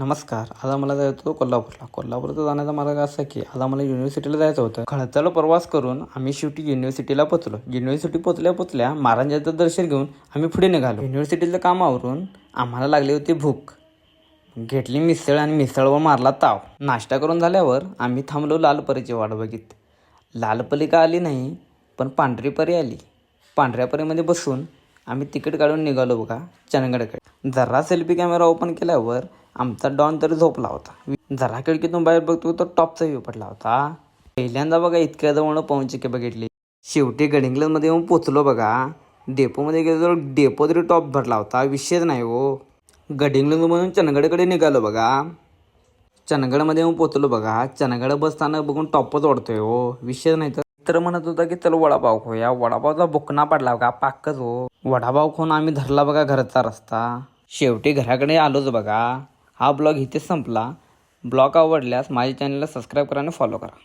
नमस्कार. आज आम्हाला जायचं होतं कोल्हापूरला. कोल्हापूरचा जाण्याचा मार्ग असा की आज आम्हाला युनिव्हर्सिटीला जायचं होतं. खळचाला प्रवास करून आम्ही शेवटी युनिव्हर्सिटीला पोचलो युनिव्हर्सिटी पोचल्या पोचल्या महाराजांचं दर्शन घेऊन आम्ही पुढे निघालो. युनिव्हर्सिटीचं कामावरून आम्हाला लागली होती भूक. घेतली मिसळ आणि मिसळवर मारला ताव. नाश्ता करून झाल्यावर आम्ही थांबलो लालपरीची वाट बघित. लालपरी का आली नाही पण पांढरी परी आली. पांढऱ्या परीमध्ये बसून आम्ही तिकीट काढून निघालो बघा चंदगडकडे. जरा सेल्फी कॅमेरा ओपन केल्यावर आमचा डॉन तरी झोपला होता. जरा खिडकीतून बाहेर बघतो तर टॉपचा व्ह्यू पडला होता. पहिल्यांदा बघा इतक्या जवळ पवनचिके बघितली. शेवटी गडिंग्लजमध्ये येऊन पोचलो बघा. डेपोमध्ये गेलो तर डेपो तरी टॉप भरला होता. विषयच नाही हो. गडिंग्लजमधून चंदगडकडे निघालो बघा. चंदगडमध्ये येऊन पोचलो बघा. चंदगड बस स्थानक बघून टॉपच ओढतोय हो. विषयच नाही तर तर म्हणत होता की चल वडापाव खाऊया. वडापावचा बुकना पडला बघा पाकच हो. वडापाव खाऊन आम्ही धरला बघा घरचा रस्ता. शेवटी घराकडे आलोच बघा. हा ब्लॉग इथेच संपला. ब्लॉग आवडल्यास माझ्या चॅनलला सबस्क्राईब करा आणि फॉलो करा.